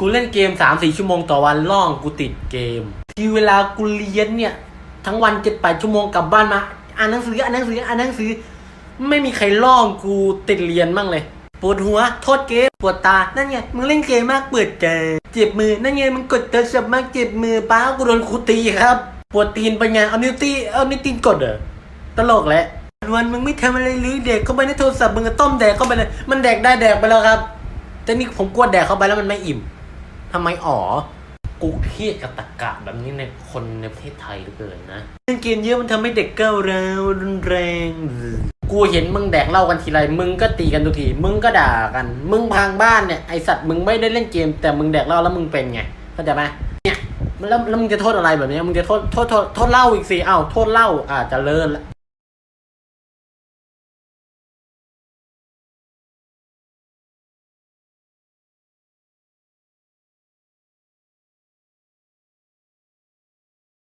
กูเล่นเกมสามสี่ชั่วโมงต่อวันล่องกูติดเกม ที่เวลากูเรียนเนี่ย ทั้งวันเจ็ดแปดชั่วโมงกลับบ้านมาอ่านหนังสืออ่านหนังสืออ่านหนังสือ ไม่มีใครล่องกูติดเรียนบ้างเลยปวดหัวโทษเกมปวดตา นั่นไงมึงเล่นเกมมากเปิดใจเจ็บมือ นั่นไงมึงกดโทรศัพท์มากเจ็บมือป้ากูโดนครูตีครับ ปวดตีนไปไงเอานิ้วตีเอานิ้วตีนกดเหรอตลกแหละวันมึงไม่ทำอะไรเลยเด็กเข้าไปในโทรศัพท์มึงก็ต้มแดกเข้าไปเลย มันแดกได้แดกไปแล้วครับแต่นี่ผมกลัวแดกเข้าไปแล้วมันไม่อิ่ม ทำไมอ๋อกูเครียดกับตะกะแบบนี้ในคนในประเทศไทยเหลือเกินนะเล่นเกมเยอะมันทำให้เด็กก้าวร้าวรุนแรง กูเห็นมึงแดกเหล้ากันทีไร มึงก็ตีกันทุกที มึงก็ด่ากัน มึงพังบ้านเนี่ยไอสัตว์มึงไม่ได้เล่นเกม แต่มึงแดกเหล้าแล้วมึงเป็นไงเข้าใจไหมเนี่ยแล้วแล้วมึงจะโทษอะไรแบบนี้ มึงจะโทษโทษโทษโทษเหล้าอีกสิอ้าวโทษเหล้าอาจจะเลินละ